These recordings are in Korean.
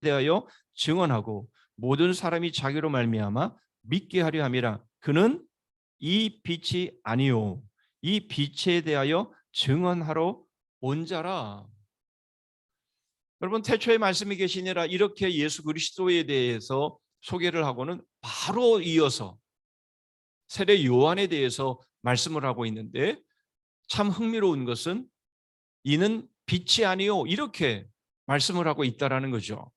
대하여 증언하고 모든 사람이 자기로 말미암아 믿게 하려 함이라 그는 이 빛이 아니요 이 빛에 대하여 증언하러 온 자라 여러분 태초에 말씀이 계시니라 이렇게 예수 그리스도에 대해서 소개를 하고는 바로 이어서 세례 요한에 대해서 말씀을 하고 있는데 참 흥미로운 것은 이는 빛이 아니요 이렇게 말씀을 하고 있다라는 거죠.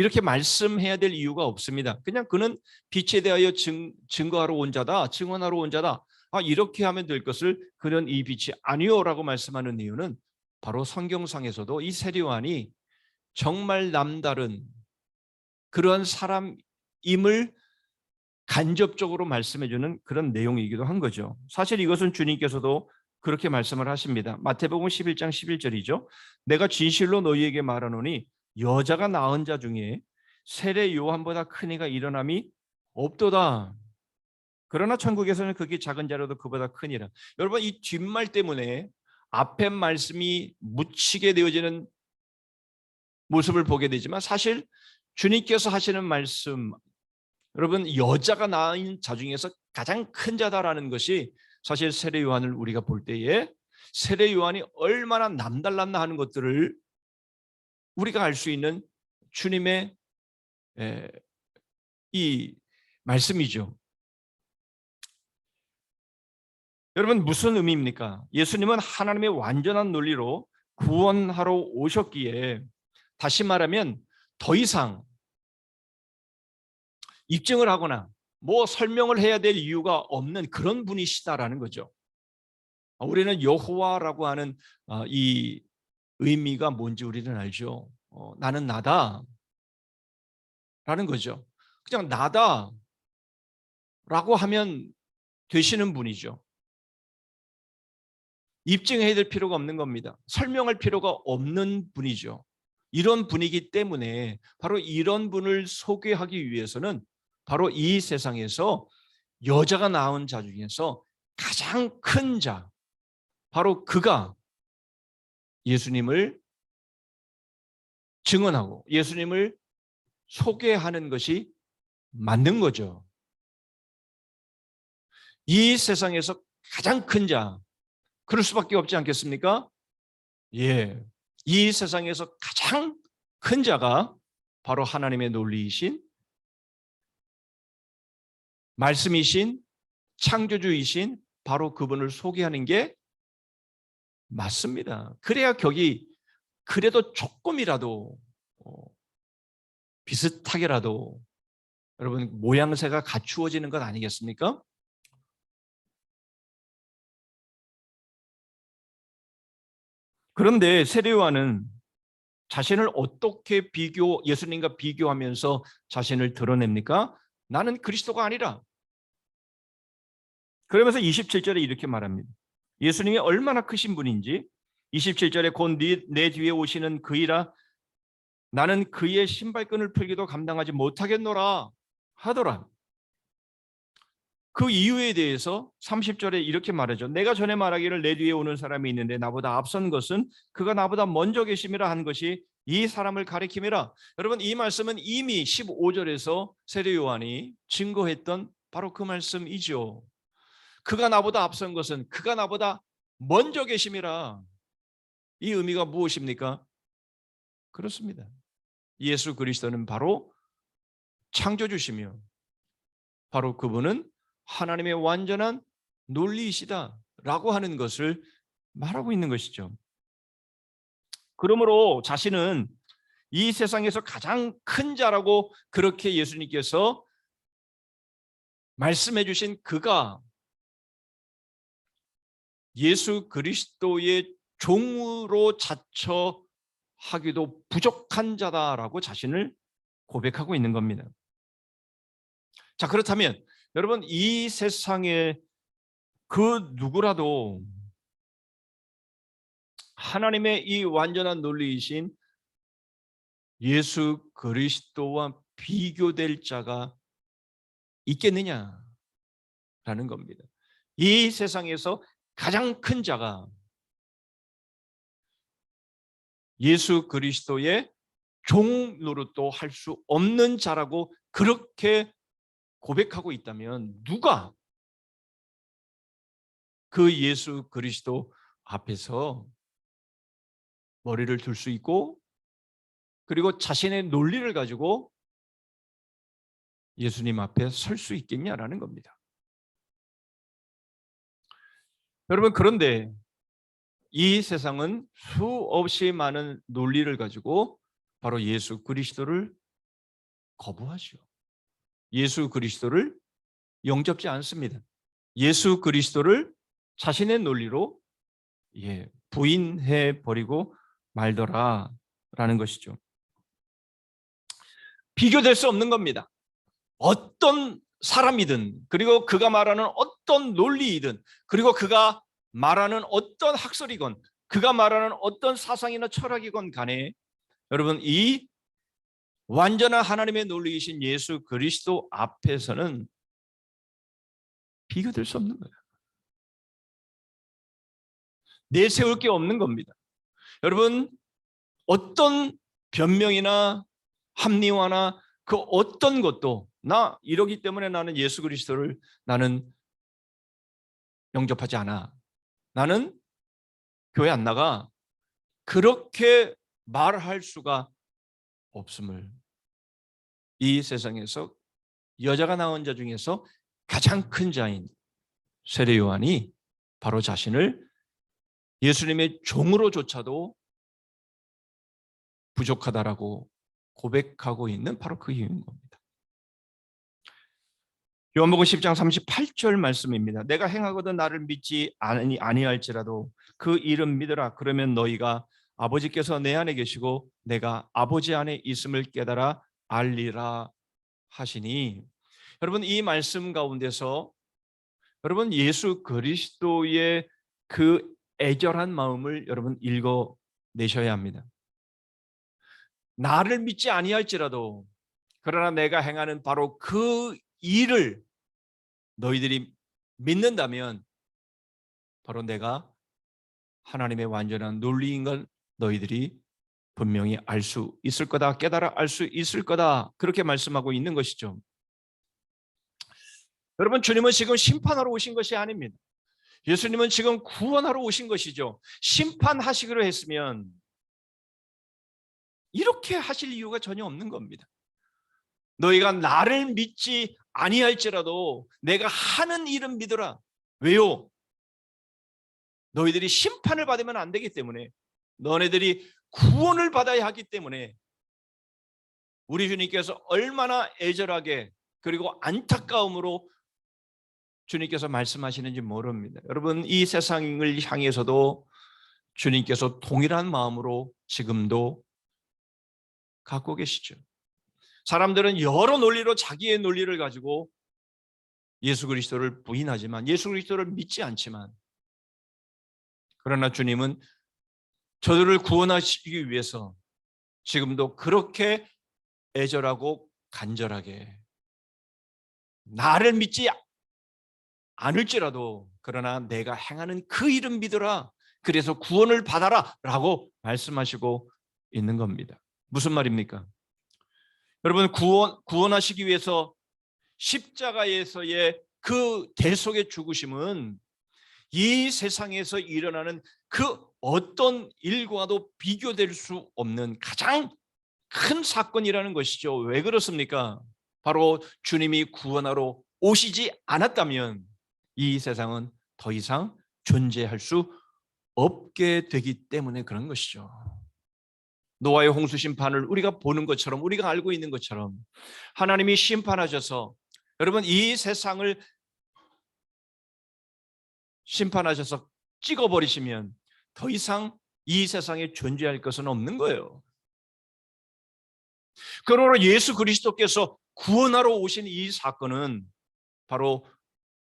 이렇게 말씀해야 될 이유가 없습니다. 그냥 그는 빛에 대하여 증, 증거하러 온 자다, 증언하러 온 자다. 아 이렇게 하면 될 것을 그는 이 빛이 아니요라고 말씀하는 이유는 바로 성경상에서도 이 세례요한이 정말 남다른 그러한 사람임을 간접적으로 말씀해주는 그런 내용이기도 한 거죠. 사실 이것은 주님께서도 그렇게 말씀을 하십니다. 마태복음 11장 11절이죠. 내가 진실로 너희에게 말하노니 여자가 낳은 자 중에 세례 요한보다 큰 이가 일어남이 없도다. 그러나 천국에서는 그게 작은 자라도 그보다 크니라. 여러분 이 뒷말 때문에 앞에 말씀이 묻히게 되어지는 모습을 보게 되지만 사실 주님께서 하시는 말씀 여러분 여자가 낳은 자 중에서 가장 큰 자다라는 것이 사실 세례 요한을 우리가 볼 때에 세례 요한이 얼마나 남달랐나 하는 것들을 우리가 알 수 있는 주님의 에, 이 말씀이죠. 여러분 무슨 의미입니까? 예수님은 하나님의 완전한 논리로 구원하러 오셨기에 다시 말하면 더 이상 입증을 하거나 뭐 설명을 해야 될 이유가 없는 그런 분이시다라는 거죠. 우리는 여호와라고 하는 어, 이 의미가 뭔지 우리는 알죠. 어, 나는 나다 라는 거죠. 그냥 나다 라고 하면 되시는 분이죠. 입증해야 될 필요가 없는 겁니다. 설명할 필요가 없는 분이죠. 이런 분이기 때문에 바로 이런 분을 소개하기 위해서는 바로 이 세상에서 여자가 낳은 자 중에서 가장 큰 자, 바로 그가 예수님을 증언하고 예수님을 소개하는 것이 맞는 거죠. 이 세상에서 가장 큰 자, 그럴 수밖에 없지 않겠습니까? 예. 이 세상에서 가장 큰 자가 바로 하나님의 논리이신 말씀이신 창조주이신 바로 그분을 소개하는 게 맞습니다. 그래야 격이 그래도 조금이라도 어, 비슷하게라도 여러분 모양새가 갖추어지는 것 아니겠습니까? 그런데 세례요한은 자신을 어떻게 비교 예수님과 비교하면서 자신을 드러냅니까? 나는 그리스도가 아니라 그러면서 27절에 이렇게 말합니다. 예수님이 얼마나 크신 분인지 27절에 곧 내 뒤에 오시는 그이라 나는 그의 신발끈을 풀기도 감당하지 못하겠노라 하더라. 그 이유에 대해서 30절에 이렇게 말하죠. 내가 전에 말하기를 내 뒤에 오는 사람이 있는데 나보다 앞선 것은 그가 나보다 먼저 계심이라 한 것이 이 사람을 가리킴이라. 여러분 이 말씀은 이미 15절에서 세례 요한이 증거했던 바로 그 말씀이죠. 그가 나보다 앞선 것은 그가 나보다 먼저 계심이라. 이 의미가 무엇입니까? 그렇습니다. 예수 그리스도는 바로 창조주시며 바로 그분은 하나님의 완전한 논리이시다라고 하는 것을 말하고 있는 것이죠. 그러므로 자신은 이 세상에서 가장 큰 자라고 그렇게 예수님께서 말씀해 주신 그가 예수 그리스도의 종으로 자처 하기도 부족한 자다라고 자신을 고백하고 있는 겁니다. 자, 그렇다면 여러분 이 세상에 그 누구라도 하나님의 이 완전한 논리이신 예수 그리스도와 비교될 자가 있겠느냐라는 겁니다. 이 세상에서 가장 큰 자가 예수 그리스도의 종 노릇도 할 수 없는 자라고 그렇게 고백하고 있다면 누가 그 예수 그리스도 앞에서 머리를 둘수 있고 그리고 자신의 논리를 가지고 예수님 앞에 설 수 있겠냐라는 겁니다. 여러분 그런데 이 세상은 수없이 많은 논리를 가지고 바로 예수 그리스도를 거부하죠. 예수 그리스도를 영접지 않습니다. 예수 그리스도를 자신의 논리로 예, 부인해 버리고 말더라라는 것이죠. 비교될 수 없는 겁니다. 어떤 사람이든 그리고 그가 말하는 어떤 논리이든 그리고 그가 말하는 어떤 학설이건 그가 말하는 어떤 사상이나 철학이건 간에 여러분 이 완전한 하나님의 논리이신 예수 그리스도 앞에서는 비교될 수 없는 거예요. 내세울 게 없는 겁니다. 여러분 어떤 변명이나 합리화나 그 어떤 것도 나 이러기 때문에 나는 예수 그리스도를 나는 영접하지 않아. 나는 교회 안 나가. 그렇게 말할 수가 없음을 이 세상에서 여자가 나온 자 중에서 가장 큰 자인 세례 요한이 바로 자신을 예수님의 종으로조차도 부족하다라고 고백하고 있는 바로 그 이유인 겁니다. 요한복음 10장 38절 말씀입니다. 내가 행하거든 나를 믿지 아니 아니할지라도 그 이름 믿으라 그러면 너희가 아버지께서 내 안에 계시고 내가 아버지 안에 있음을 깨달아 알리라 하시니 여러분 이 말씀 가운데서 여러분 예수 그리스도의 그 애절한 마음을 여러분 읽어 내셔야 합니다. 나를 믿지 아니할지라도 그러나 내가 행하는 바로 그 일을 너희들이 믿는다면 바로 내가 하나님의 완전한 논리인 걸 너희들이 분명히 알 수 있을 거다 깨달아 알 수 있을 거다 그렇게 말씀하고 있는 것이죠. 여러분 주님은 지금 심판하러 오신 것이 아닙니다. 예수님은 지금 구원하러 오신 것이죠. 심판하시기로 했으면 이렇게 하실 이유가 전혀 없는 겁니다. 너희가 나를 믿지 아니할지라도 내가 하는 일은 믿어라. 왜요? 너희들이 심판을 받으면 안 되기 때문에 너네들이 구원을 받아야 하기 때문에 우리 주님께서 얼마나 애절하게 그리고 안타까움으로 주님께서 말씀하시는지 모릅니다. 여러분 이 세상을 향해서도 주님께서 동일한 마음으로 지금도 갖고 계시죠. 사람들은 여러 논리로 자기의 논리를 가지고 예수 그리스도를 부인하지만 예수 그리스도를 믿지 않지만 그러나 주님은 저들을 구원하시기 위해서 지금도 그렇게 애절하고 간절하게 나를 믿지 않을지라도 그러나 내가 행하는 그 이름 믿어라 그래서 구원을 받아라 라고 말씀하시고 있는 겁니다 무슨 말입니까? 여러분 구원 구원하시기 위해서 십자가에서의 그 대속의 죽으심은 이 세상에서 일어나는 그 어떤 일과도 비교될 수 없는 가장 큰 사건이라는 것이죠. 왜 그렇습니까? 바로 주님이 구원하러 오시지 않았다면 이 세상은 더 이상 존재할 수 없게 되기 때문에 그런 것이죠. 노아의 홍수 심판을 우리가 보는 것처럼 우리가 알고 있는 것처럼 하나님이 심판하셔서 여러분 이 세상을 심판하셔서 찍어버리시면 더 이상 이 세상에 존재할 것은 없는 거예요. 그러므로 예수 그리스도께서 구원하러 오신 이 사건은 바로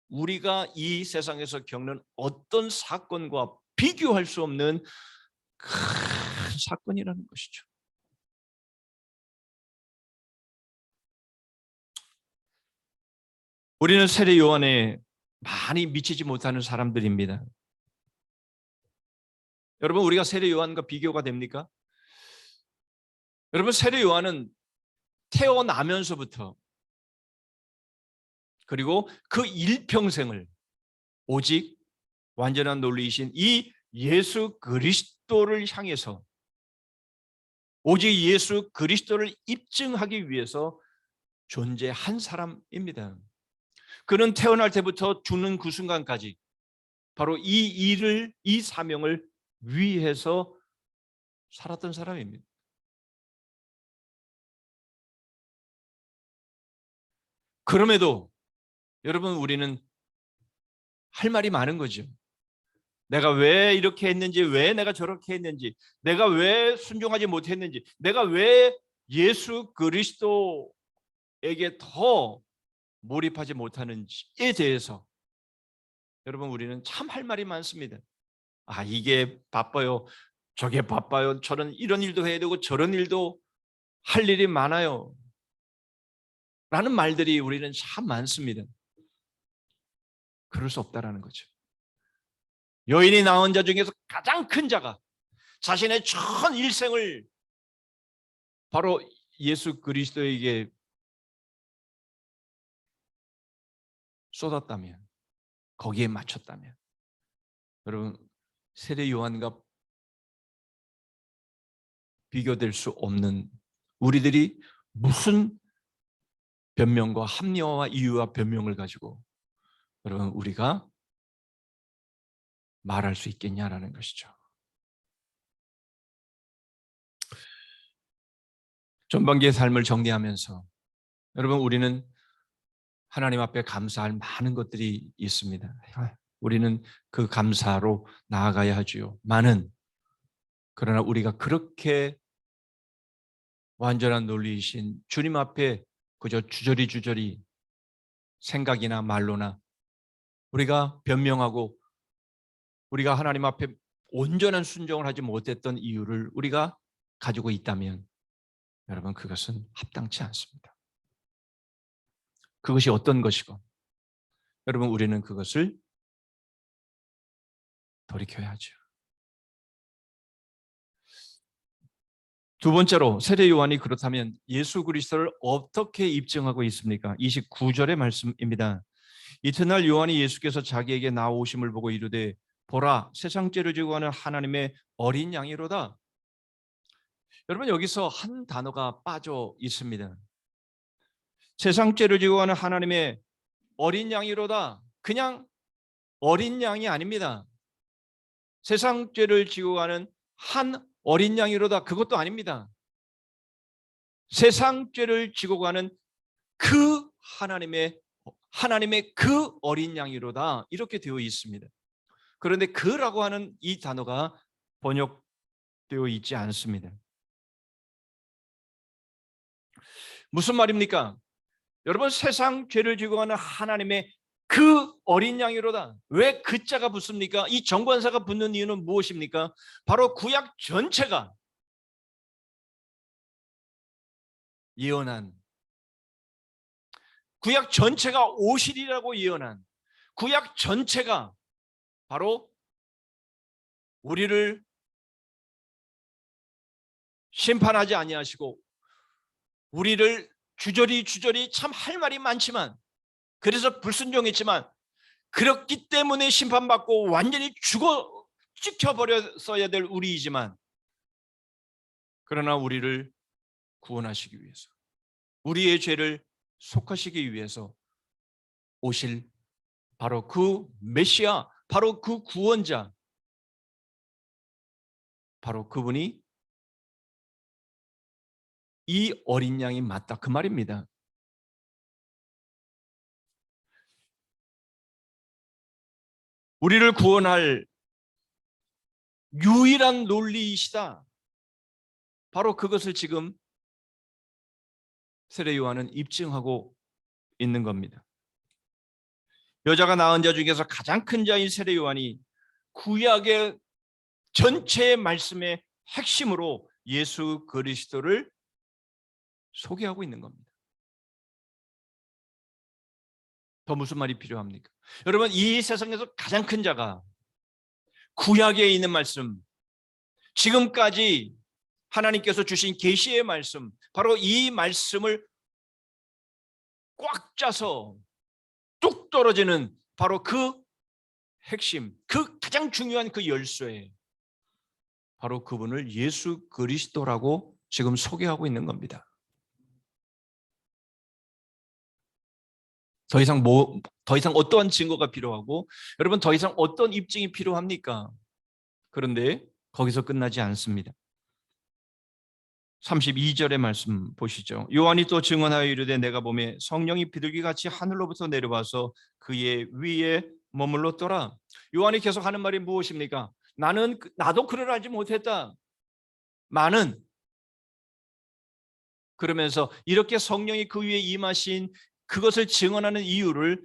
우리가 이 세상에서 겪는 어떤 사건과 비교할 수 없는 큰 사건이라는 것이죠. 우리는 세례 요한에 많이 미치지 못하는 사람들입니다. 여러분 우리가 세례 요한과 비교가 됩니까? 여러분 세례 요한은 태어나면서부터 그리고 그 일평생을 오직 완전한 논리이신 이 예수 그리스도를 향해서 오직 예수 그리스도를 입증하기 위해서 존재한 사람입니다. 그는 태어날 때부터 죽는 그 순간까지 바로 이 일을 이 사명을 위해서 살았던 사람입니다. 그럼에도 여러분 우리는 할 말이 많은 거죠. 내가 왜 이렇게 했는지, 왜 내가 저렇게 했는지, 내가 왜 순종하지 못했는지, 내가 왜 예수 그리스도에게 더 몰입하지 못하는지에 대해서 여러분 우리는 참 할 말이 많습니다. 아 이게 바빠요. 저게 바빠요. 저는 이런 일도 해야 되고 저런 일도 할 일이 많아요. 라는 말들이 우리는 참 많습니다. 그럴 수 없다라는 거죠. 여인이 낳은 자 중에서 가장 큰 자가 자신의 전 일생을 바로 예수 그리스도에게 쏟았다면 거기에 맞췄다면. 여러분 세례 요한과 비교될 수 없는 우리들이 무슨 변명과 합리화와 이유와 변명을 가지고 여러분 우리가 말할 수 있겠냐라는 것이죠. 전반기의 삶을 정리하면서 여러분 우리는 하나님 앞에 감사할 많은 것들이 있습니다. 우리는 그 감사로 나아가야 하지요. 많은 그러나 우리가 그렇게 완전한 논리이신 주님 앞에 그저 주저리 주저리 생각이나 말로나 우리가 변명하고 우리가 하나님 앞에 온전한 순종을 하지 못했던 이유를 우리가 가지고 있다면 여러분 그것은 합당치 않습니다. 그것이 어떤 것이고 여러분 우리는 그것을 돌이켜야 하죠. 두 번째로 세례 요한이 그렇다면 예수 그리스도를 어떻게 입증하고 있습니까? 29절의 말씀입니다. 이튿날 요한이 예수께서 자기에게 나오심을 보고 이르되 보라 세상 죄를 지고 가는 하나님의 어린 양이로다. 여러분 여기서 한 단어가 빠져 있습니다. 세상 죄를 지고 가는 하나님의 어린 양이로다. 그냥 어린 양이 아닙니다. 세상 죄를 지고 가는 한 어린 양이로다. 그것도 아닙니다. 세상 죄를 지고 가는 그 하나님의 하나님의 그 어린 양이로다. 이렇게 되어 있습니다. 그런데 그라고 하는 이 단어가 번역되어 있지 않습니다. 무슨 말입니까? 여러분 세상 죄를 지고 가는 하나님의 그 어린 양이로다. 왜 그 자가 붙습니까? 이 정관사가 붙는 이유는 무엇입니까? 바로 구약 전체가 예언한 구약 전체가 오실이라고 예언한 구약 전체가 바로 우리를 심판하지 아니하시고 우리를 주저리 주저리 참 할 말이 많지만 그래서 불순종했지만 그렇기 때문에 심판받고 완전히 죽어 찍혀버렸어야 될 우리이지만 그러나 우리를 구원하시기 위해서 우리의 죄를 속하시기 위해서 오실 바로 그 메시아 바로 그 구원자, 바로 그분이 이 어린 양이 맞다. 그 말입니다. 우리를 구원할 유일한 논리이시다. 바로 그것을 지금 세례 요한은 입증하고 있는 겁니다. 여자가 낳은 자 중에서 가장 큰 자인 세례 요한이 구약의 전체 말씀의 핵심으로 예수 그리스도를 소개하고 있는 겁니다. 더 무슨 말이 필요합니까? 여러분 이 세상에서 가장 큰 자가 구약에 있는 말씀 지금까지 하나님께서 주신 계시의 말씀, 바로 이 말씀을 꽉 짜서 뚝 떨어지는 바로 그 핵심, 그 가장 중요한 그 열쇠, 바로 그분을 예수 그리스도라고 지금 소개하고 있는 겁니다. 더 이상 뭐, 더 이상 어떠한 증거가 필요하고, 여러분 더 이상 어떤 입증이 필요합니까? 그런데 거기서 끝나지 않습니다. 32절의 말씀 보시죠. 요한이 또 증언하여 이르되 내가 보매 성령이 비둘기 같이 하늘로부터 내려와서 그의 위에 머물렀더라. 요한이 계속 하는 말이 무엇입니까? 나는 그- 나도 그를 알지 못했다. 많은 그러면서 이렇게 성령이 그 위에 임하신 그것을 증언하는 이유를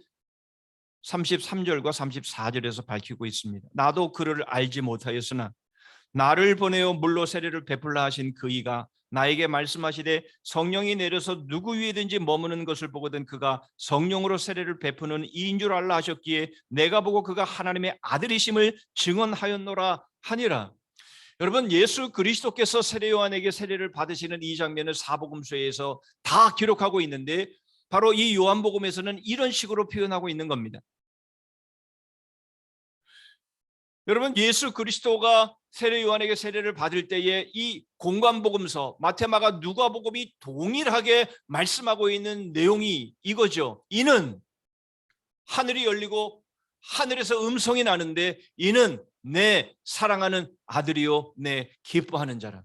33절과 34절에서 밝히고 있습니다. 나도 그를 알지 못하였으나 나를 보내어 물로 세례를 베풀라 하신 그이가 나에게 말씀하시되 성령이 내려서 누구 위에든지 머무는 것을 보거든 그가 성령으로 세례를 베푸는 이인 줄 알라 하셨기에 내가 보고 그가 하나님의 아들이심을 증언하였노라 하니라. 여러분 예수 그리스도께서 세례 요한에게 세례를 받으시는 이 장면을 사복음서에서 다 기록하고 있는데 바로 이 요한복음에서는 이런 식으로 표현하고 있는 겁니다. 여러분 예수 그리스도가 세례 요한에게 세례를 받을 때에 이 공관복음서 마테마가 누가복음이 동일하게 말씀하고 있는 내용이 이거죠. 이는 하늘이 열리고 하늘에서 음성이 나는데 이는 내 사랑하는 아들이요 내 기뻐하는 자라.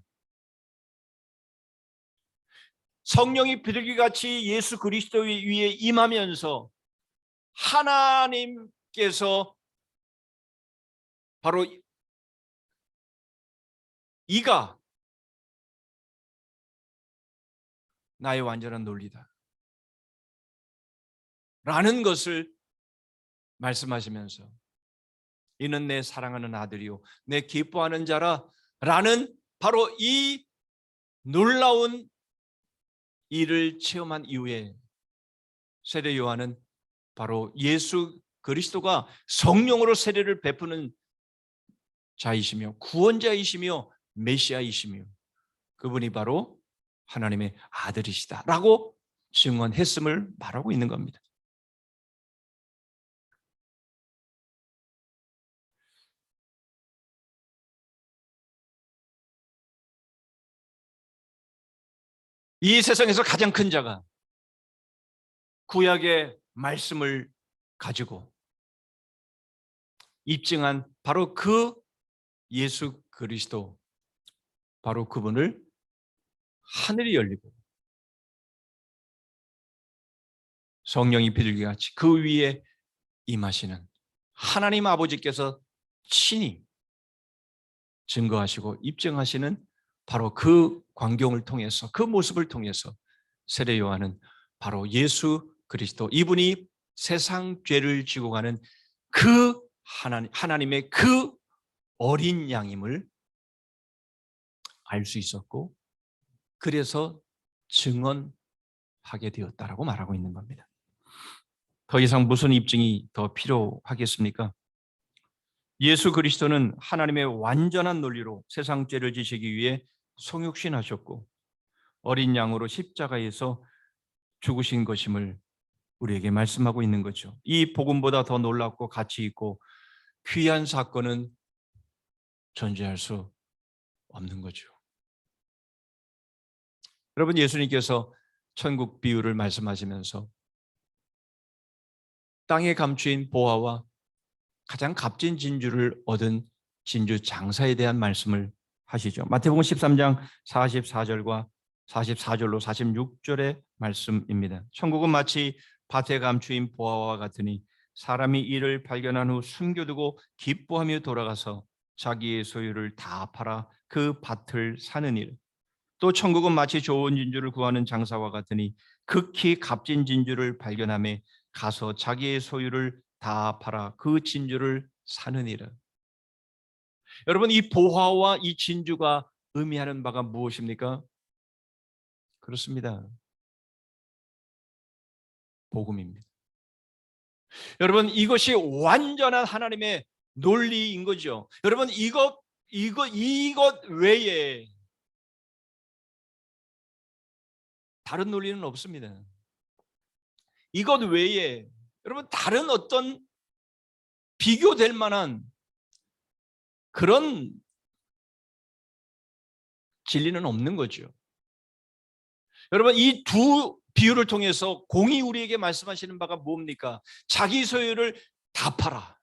성령이 비둘기 같이 예수 그리스도 위에 임하면서 하나님께서 바로 이가 나의 완전한 논리다. 라는 것을 말씀하시면서 이는 내 사랑하는 아들이요 내 기뻐하는 자라 라는 바로 이 놀라운 일을 체험한 이후에 세례 요한은 바로 예수 그리스도가 성령으로 세례를 베푸는 자이시며 구원자이시며 메시아이시며 그분이 바로 하나님의 아들이시다라고 증언했음을 말하고 있는 겁니다. 이 세상에서 가장 큰 자가 구약의 말씀을 가지고 입증한 바로 그 예수 그리스도 바로 그분을 하늘이 열리고 성령이 비둘기 같이 그 위에 임하시는 하나님 아버지께서 친히 증거하시고 입증하시는 바로 그 광경을 통해서 그 모습을 통해서 세례 요한은 바로 예수 그리스도 이분이 세상 죄를 지고 가는 그 하나님 하나님의 그 어린 양임을 알 수 있었고 그래서 증언하게 되었다라고 말하고 있는 겁니다. 더 이상 무슨 입증이 더 필요하겠습니까? 예수 그리스도는 하나님의 완전한 논리로 세상 죄를 지시기 위해 성육신하셨고 어린 양으로 십자가에서 죽으신 것임을 우리에게 말씀하고 있는 거죠. 이 복음보다 더 놀랍고 가치 있고 귀한 사건은 존재할 수 없는 거죠. 여러분 예수님께서 천국 비유를 말씀하시면서 땅에 감추인 보화와 가장 값진 진주를 얻은 진주 장사에 대한 말씀을 하시죠. 마태복음 13장 44절과 44절로 46절의 말씀입니다. 천국은 마치 밭에 감추인 보화와 같으니 사람이 이를 발견한 후 숨겨두고 기뻐하며 돌아가서 자기의 소유를 다 팔아 그 밭을 사는 일. 또 천국은 마치 좋은 진주를 구하는 장사와 같으니 극히 값진 진주를 발견함에 가서 자기의 소유를 다 팔아 그 진주를 일은 여러분 이 보화와 이 진주가 의미하는 바가 무엇입니까? 그렇습니다. 복음입니다. 여러분 이것이 완전한 하나님의 논리인 거죠. 여러분 이것 이것 이것 외에 다른 논리는 없습니다. 이것 외에 여러분 다른 어떤 비교될 만한 그런 진리는 없는 거죠. 여러분 이 두 비유를 통해서 공이 우리에게 말씀하시는 바가 뭡니까? 자기 소유를 다 팔아.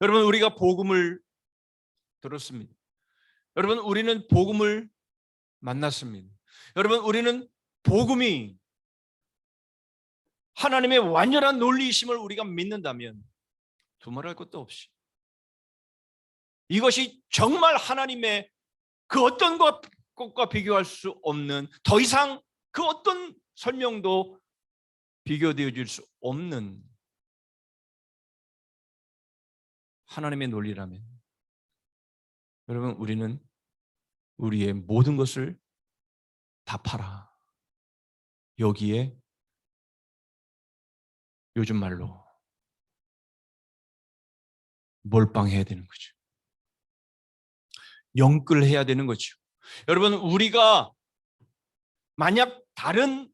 여러분 우리가 복음을 들었습니다. 여러분 우리는 복음을 만났습니다. 여러분 우리는 복음이 하나님의 완전한 논리이심을 우리가 믿는다면 두말할 것도 없이 이것이 정말 하나님의 그 어떤 것- 것과 비교할 수 없는 더 이상 그 어떤 설명도 비교되어 줄수 없는 하나님의 논리라면 여러분 우리는 우리의 모든 것을 다 팔아 여기에 요즘 말로 몰빵해야 되는 거죠. 영끌해야 되는 거죠. 여러분 우리가 만약 다른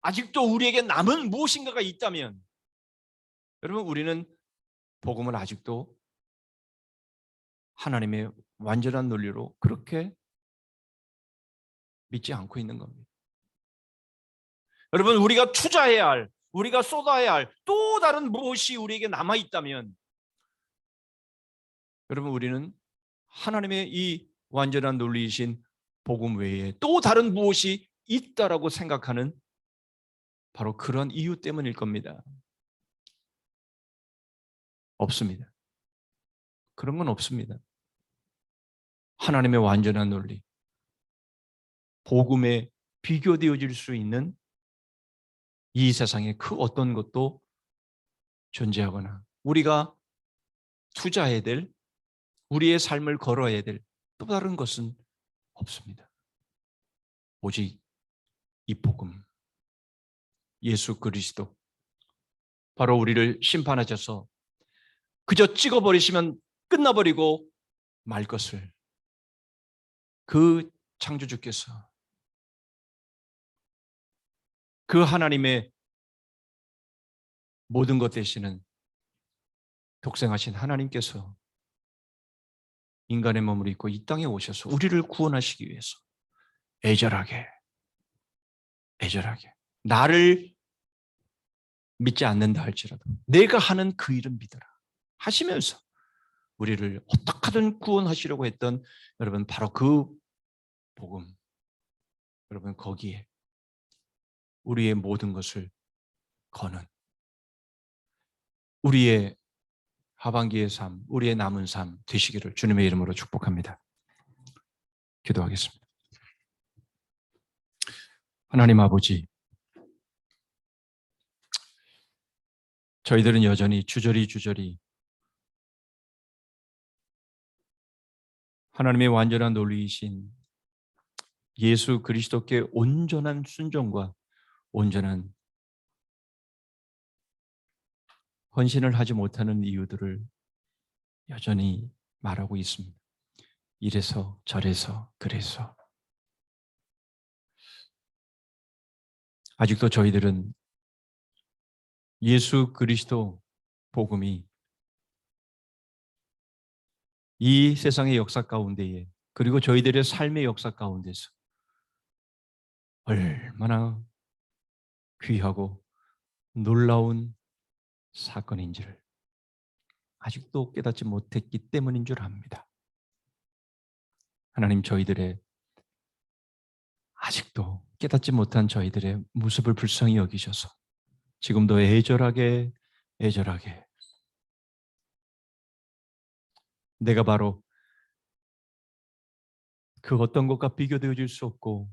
아직도 우리에게 남은 무엇인가가 있다면 여러분 우리는 복음을 아직도 하나님의 완전한 논리로 그렇게 믿지 않고 있는 겁니다. 여러분 우리가 투자해야 할 우리가 쏟아야 할 또 다른 무엇이 우리에게 남아 있다면 여러분 우리는 하나님의 이 완전한 논리이신 복음 외에 또 다른 무엇이 있다라고 생각하는 바로 그런 이유 때문일 겁니다. 없습니다. 그런 건 없습니다. 하나님의 완전한 논리, 복음에 비교되어질 수 있는 이 세상에 그 어떤 것도 존재하거나 우리가 투자해야 될 우리의 삶을 걸어야 될 또 다른 것은 없습니다. 오직 이 복음, 예수 그리스도, 바로 우리를 심판하셔서 그저 찍어버리시면 끝나버리고 말 것을 그 창조주께서 그 하나님의 모든 것 되시는 독생하신 하나님께서 인간의 몸을 입고 이 땅에 오셔서 우리를 구원하시기 위해서 애절하게 애절하게 나를 믿지 않는다 할지라도 내가 하는 그 일은 믿어라 하시면서 우리를 어떻게든 구원하시려고 했던 여러분 바로 그 복음 여러분 거기에 우리의 모든 것을 거는 우리의 하반기의 삶, 우리의 남은 삶 되시기를 주님의 이름으로 축복합니다. 기도하겠습니다. 하나님 아버지, 저희들은 여전히 주저리 주저리 하나님의 완전한 논리이신 예수 그리스도께 온전한 순종과 온전한 헌신을 하지 못하는 이유들을 여전히 말하고 있습니다. 이래서 저래서 그래서 아직도 저희들은 예수 그리스도 복음이 이 세상의 역사 가운데에 그리고 저희들의 삶의 역사 가운데서 얼마나 귀하고 놀라운 사건인지를 아직도 깨닫지 못했기 때문인 줄 압니다. 하나님 저희들의 아직도 깨닫지 못한 저희들의 모습을 불쌍히 여기셔서 지금도 애절하게 애절하게 내가 바로 그 어떤 것과 비교되어질 수 없고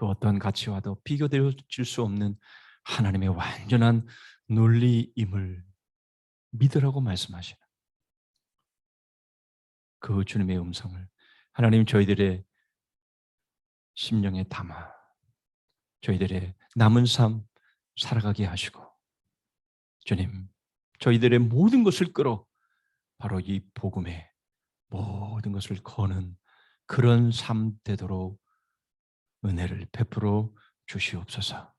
그 어떤 가치와도 비교되어질 수 없는 하나님의 완전한 논리임을 믿으라고 말씀하시는 그 주님의 음성을 하나님 저희들의 심령에 담아 저희들의 남은 삶 살아가게 하시고 주님 저희들의 모든 것을 끌어 바로 이 복음에 모든 것을 거는 그런 삶 되도록 은혜를 베풀어 주시옵소서.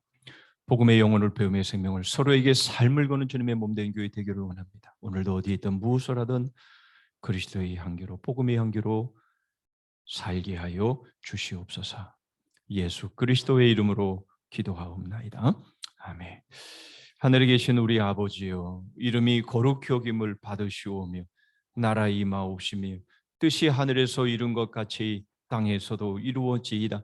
복음의 영혼을 배움의 생명을 서로에게 삶을 거는 주님의 몸된 교회 되기를 원합니다. 오늘도 어디 있든 무엇을 하든 그리스도의 향기로 복음의 향기로 살게 하여 주시옵소서. 예수 그리스도의 이름으로 기도하옵나이다. 아멘. 하늘에 계신 우리 아버지여 이름이 거룩히 여김을 받으시오며 나라 임하옵시며 뜻이 하늘에서 이룬 것 같이 땅에서도 이루어지이다.